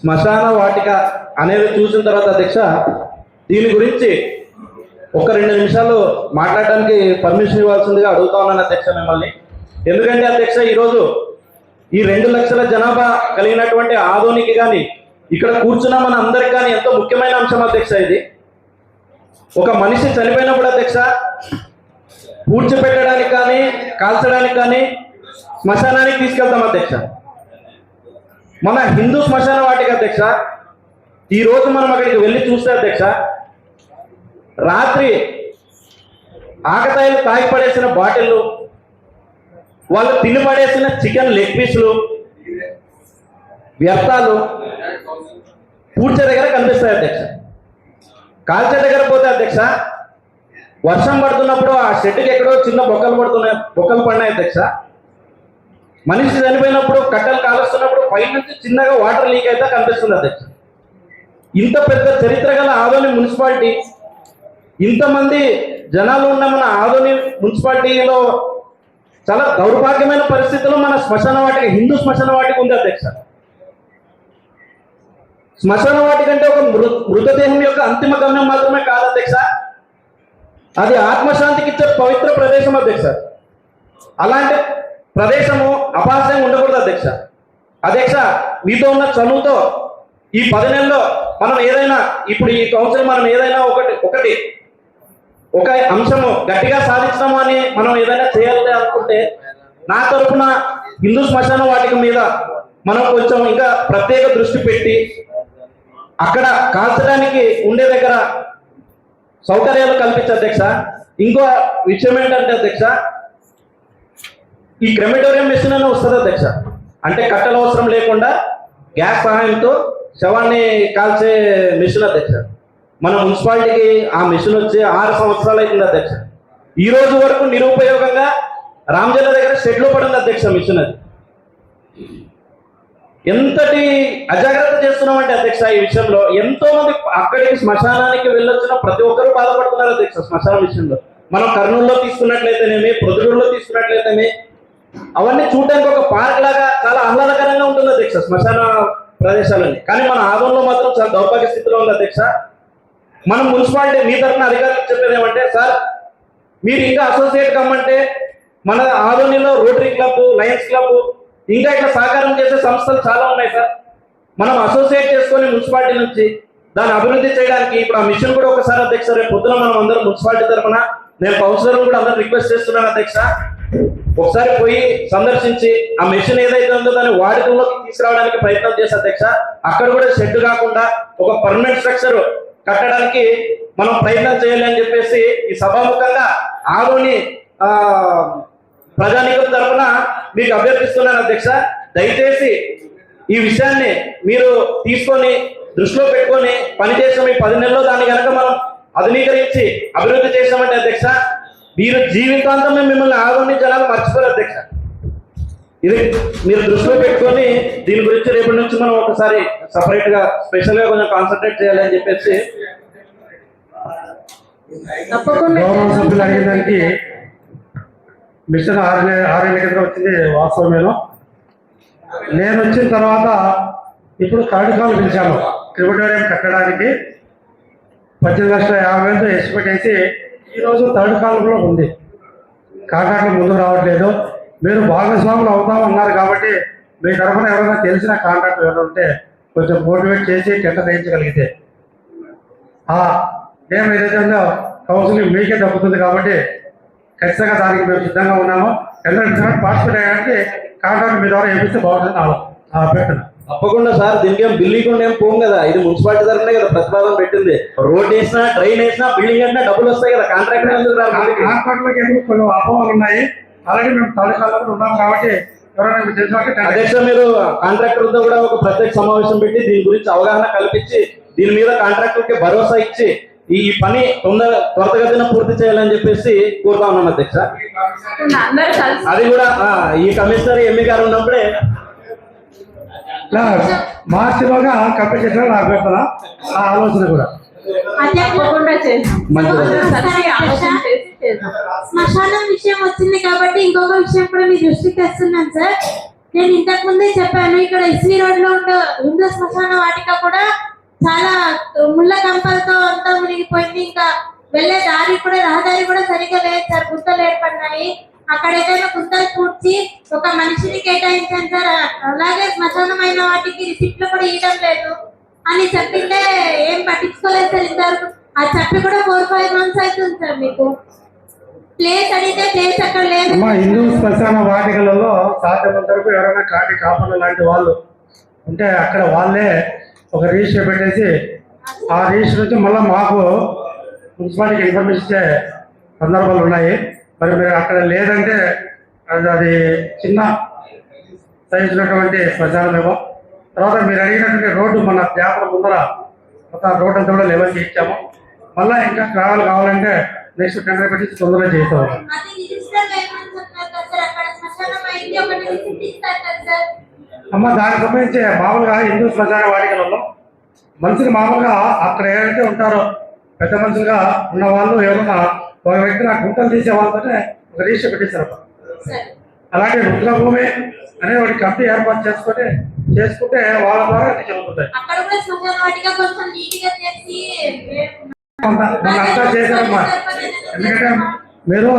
శ్మశాన వాటిక అనేది చూసిన తర్వాత అధ్యక్ష దీని గురించి ఒక రెండు నిమిషాలు మాట్లాడడానికి పర్మిషన్ ఇవ్వాల్సిందిగా అడుగుతా ఉన్నాను అధ్యక్ష మిమ్మల్ని. ఎందుకంటే అధ్యక్ష ఈరోజు ఈ రెండు లక్షల జనాభా కలిగినటువంటి ఆధోనికి కానీ ఇక్కడ కూర్చున్న మన అందరికి కానీ ఎంతో ముఖ్యమైన అంశం అధ్యక్ష ఇది. ఒక మనిషి చనిపోయినప్పుడు అధ్యక్ష పూడ్చిపెట్టడానికి కానీ కాల్చడానికి కానీ శ్మశానానికి తీసుకెళ్తాం అధ్యక్ష. మన హిందూ శ్మశాన వాటిక అధ్యక్ష ఈ రోజు మనం అక్కడికి వెళ్ళి చూస్తే అధ్యక్ష రాత్రి ఆకతాయిలు తాగి పడేసిన బాటిళ్ళు వాళ్ళు తిని పడేసిన చికెన్ లెగ్ పీసులు వ్యర్థాలు పూడ్చే దగ్గర కనిపిస్తాయి అధ్యక్ష. కాల్చే దగ్గర పోతే అధ్యక్ష వర్షం పడుతున్నప్పుడు ఆ షెడ్కి ఎక్కడో చిన్న బొక్కలు పడుతున్నాయి బొక్కలు పడినాయి అధ్యక్ష. మనిషి చనిపోయినప్పుడు కట్టెలు కాలుస్తున్నప్పుడు పైనుంచి చిన్నగా వాటర్ లీక్ అయితే కనిపిస్తుంది అధ్యక్ష ఇంత పెద్ద చరిత్ర గల ఆదోని మున్సిపాలిటీ ఇంతమంది జనాలు ఉన్న మన ఆదోని మున్సిపాలిటీలో చాలా దౌర్భాగ్యమైన పరిస్థితుల్లో మన శ్మశాన వాటికి హిందూ శ్మశాన వాటికి ఉంది అధ్యక్ష. శ్మశాన వాటి కంటే ఒక మృ మృతదేహం యొక్క అంతిమ గమ్యం మాత్రమే కాదు అధ్యక్ష. అది ఆత్మశాంతికి ఇచ్చే పవిత్ర ప్రదేశం అధ్యక్ష. అలాంటి ప్రదేశము అపాస్యం ఉండకూడదు అధ్యక్ష. అధ్యక్ష మీతో ఉన్న చదువుతో ఈ పది నెలల్లో మనం ఏదైనా ఇప్పుడు ఈ కౌన్సిల్ మనం ఏదైనా ఒకటి ఒకటి ఒక అంశము గట్టిగా సాధించడం అని మనం ఏదైనా చేయాలి అనుకుంటే నా తరపున హిందూ శ్మశాన వాటిక మీద మనం కొంచెం ఇంకా ప్రత్యేక దృష్టి పెట్టి అక్కడ కాల్చడానికి ఉండే దగ్గర సౌకర్యాలు కల్పించే అధ్యక్ష. ఇంకో విషయం ఏంటంటే అధ్యక్ష ఈ క్రెమిటోరియం మిషన్ అని వస్తుంది అధ్యక్ష? అంటే కట్టెల అవసరం లేకుండా గ్యాస్ సహాయంతో శవాన్ని కాల్చే మిషన్ అధ్యక్ష. మన మున్సిపాలిటీకి ఆ మిషన్ వచ్చి ఆరు సంవత్సరాలు అవుతుంది అధ్యక్ష. ఈ రోజు వరకు నిరుపయోగంగా రామజల్ల దగ్గర షెడ్లో పడింది అధ్యక్ష మిషన్ అది. ఎంతటి అజాగ్రత్త చేస్తున్నామంటే అధ్యక్ష ఈ విషయంలో ఎంతో మంది అక్కడికి శ్మశానానికి వెళ్ళొచ్చిన ప్రతి ఒక్కరూ బాధపడుతున్నారు అధ్యక్ష శ్మశాన విషయంలో మనం కర్నూలులో తీసుకున్నట్లయితేనేమి ప్రొద్దుటూరులో తీసుకున్నట్లయితేనే అవన్నీ చూడడానికి ఒక పార్క్ లాగా చాలా ఆహ్లాదకరంగా ఉంటుంది అధ్యక్ష శ్మశాన ప్రదేశాలని కానీ మన ఆదంలో మాత్రం చాలా దౌర్భాగ్య స్థితిలో ఉంది అధ్యక్ష. మనం మున్సిపాలిటీ మీ తరఫున అధికారులకు చెప్పేది ఏమంటే సార్ మీరు ఇంకా అసోసియేట్ కమ్మంటే మన ఆదోనిలో రోటరీ క్లబ్ లయన్స్ క్లబ్ ఇంకా ఇట్లా సహకారం చేసే సంస్థలు చాలా ఉన్నాయి సార్. మనం అసోసియేట్ చేసుకొని మున్సిపాలిటీ నుంచి దాన్ని అభివృద్ధి చేయడానికి ఇప్పుడు ఆ మిషన్ కూడా ఒకసారి అధ్యక్ష రేపు పొద్దున మనం అందరం మున్సిపాలిటీ తరఫున నేను కౌన్సిలర్ కూడా అందరూ రిక్వెస్ట్ చేస్తున్నాను అధ్యక్ష. ఒకసారి పోయి సందర్శించి ఆ మెషిన్ ఏదైతే ఉందో దాన్ని వాడుకలోకి తీసుకురావడానికి ప్రయత్నం చేసే అధ్యక్ష అక్కడ కూడా షెడ్ కాకుండా ఒక పర్మనెంట్ స్ట్రక్చర్ కట్టడానికి మనం ప్రయత్నం చేయాలి అని చెప్పేసి ఈ సభాముఖంగా ఆదోని ఆ ప్రజానీకం తరఫున మీకు అభ్యర్థిస్తున్నాను అధ్యక్ష. దయచేసి ఈ విషయాన్ని మీరు తీసుకొని దృష్టిలో పెట్టుకొని పనిచేసిన ఈ పది నెలల్లో దాన్ని కనుక మనం ఆధునీకరించి అభివృద్ధి చేసామంటే అధ్యక్ష మీరు జీవితాంతం మేము మిమ్మల్ని ఆదోని జనాలు మర్చిపోరు అధ్యక్ష. ఇది మీరు దృష్టిలో పెట్టుకొని దీని గురించి రేపటి నుంచి మనం ఒకసారి సపరేట్గా స్పెషల్గా కొంచెం కాన్సన్ట్రేట్ చేయాలని చెప్పేసి. తప్పకుండా. గౌరవ సభ్యులు అడిగిన దానికి మిషన్ ఆరు ఆరేళ్ళ కింద వచ్చింది వాస్తవమేను నేను వచ్చిన తర్వాత ఇప్పుడు థర్డ్ కాల్ పిలిచాను. క్రిమిటోరియం కట్టడానికి పద్దెనిమిది లక్షల యాభై వేలతో ఎస్టిమేట్ వేసి ఈరోజు థర్డ్ కాలంలో ఉంది. కాంట్రాక్ట్లు ముందుకు రావట్లేదు. మీరు భాగస్వాములు అవుతామన్నారు కాబట్టి మీ తరఫున ఎవరైనా తెలిసిన కాంట్రాక్ట్ ఎవరైనా ఉంటే కొంచెం మోటివేట్ చేసి టెండర్ వేయించగలిగితే. ఆ ఏదైతే ఉందో కౌన్సిలింగ్ మీకే దక్కుతుంది కాబట్టి ఖచ్చితంగా దానికి మేము సిద్ధంగా ఉన్నాము. టెండర్ పార్టిసిపేట్ అయ్యడానికి కాంట్రాక్ట్ మీ ద్వారా వేపిస్తే బాగుంటుంది. నా అభ్యర్థన. తప్పకుండా సార్ దీనికి ఏం బిల్డింగ్ ఏం పోం కదా. ఇది మున్సిపాలిటీ తరఫునే కదా ప్రతిపాదన పెట్టింది. రోడ్ వేసినా డ్రైన్ వేసినా బిల్డింగ్ అంటే డబ్బులు వస్తాయి కదా. కాంట్రాక్ట్? కాంట్రాక్ట్లకి ఎందుకు కొన్ని అపోహలు ఉన్నాయి? ఆల్రెడీ మేము తాలూకాలో ఉన్నాం కాబట్టి అధ్యక్ష మీరు కాంట్రాక్టర్లతో కూడా ఒక ప్రత్యేక సమావేశం పెట్టి దీని గురించి అవగాహన కల్పించి దీని మీద కాంట్రాక్టర్కి భరోసా ఇచ్చి ఈ పని తొందర త్వరితగతిన పూర్తి చేయాలని చెప్పేసి కోరుతా ఉన్నాం అధ్యక్ష. అది కూడా ఈ కమిషనర్ ఎంఈ గారు ఉన్నప్పుడే ఇలా మార్చిలోగా కంప్లీట్ చేసిన నా అభ్యర్థన ఆ ఆలోచన కూడా. శ్మశానం విషయం వచ్చింది కాబట్టి ఇంకొక విషయం కూడా మీ దృష్టికి తెస్తున్నాను సార్. నేను ఇంతకు ముందే చెప్పాను ఇక్కడ ఇస్వి రోడ్లో ఉండే హిందూ శ్మశాన వాటిక కూడా చాలా ముళ్ళ కంపలతో అంతా మునిగిపోయింది. ఇంకా వెళ్ళే దారి కూడా రహదారి కూడా సరిగ్గా లేదు సార్. గుంతలు ఏర్పడినాయి. అక్కడ ఏదైనా గుంతలు పూడ్చి ఒక మనిషిని కేటాయించాను సార్. అలాగే శ్మశానమైన వాటికి రిసిప్ట్లు కూడా ఇవ్వడం లేదు అని చెప్పింటే ఏం పట్టించుకోలేదు సార్ ఇంతవరకు. ఆ చెప్పి కూడా ఫోర్ ఫైవ్ మంత్స్ అవుతుంది సార్ మీకు. ప్లేస్ అడిగితే ప్లేస్ అక్కడ లేదు. హిందూ శ్మశాన వాటికలలో సాధ్యమంత వరకు ఎవరైనా కాటి కాపర్లు లాంటి వాళ్ళు ఉంటే అక్కడ వాళ్ళే ఒక రిజిస్టర్ పెట్టేసి ఆ రిజిస్టర్ నుంచి మళ్ళీ మాకు మున్సిపాలిటీకి ఇన్ఫర్మేషన్ ఇచ్చే సందర్భాలు ఉన్నాయి. మరి మీరు అక్కడ లేదంటే అది చిన్న సైజు ఉన్నటువంటి శ్మశానమేమో తర్వాత మీరు అడిగినటువంటి రోడ్డు మన జాతర ముందర మొత్తం రోడ్ అంతా కూడా లెవెల్ చేయించాము. మళ్ళీ ఇంకా ట్రావెల్ కావాలంటే నెక్స్ట్ టెండర్ పెట్టి తొందరగా చేస్తాము. అమ్మ దానికి సంబంధించి మామూలుగా హిందూ శ్మశాన వాటికలలో మనుషులు మామూలుగా అక్కడ ఎవరైతే ఉంటారో పెద్ద మనుషులుగా ఉన్న వాళ్ళు ఎవరన్నా ఒక వ్యక్తి నాకు గుంటలు తీసే వాళ్ళతోనే ఒక రిజిస్టర్ పెట్టేశారు అలాగే రుద్రభూమి అనే ఒకటి కమిటీ ఏర్పాటు చేసుకొని చేసుకుంటే వాళ్ళ ద్వారా అంతా చేశారమ్మా. ఎందుకంటే మీరు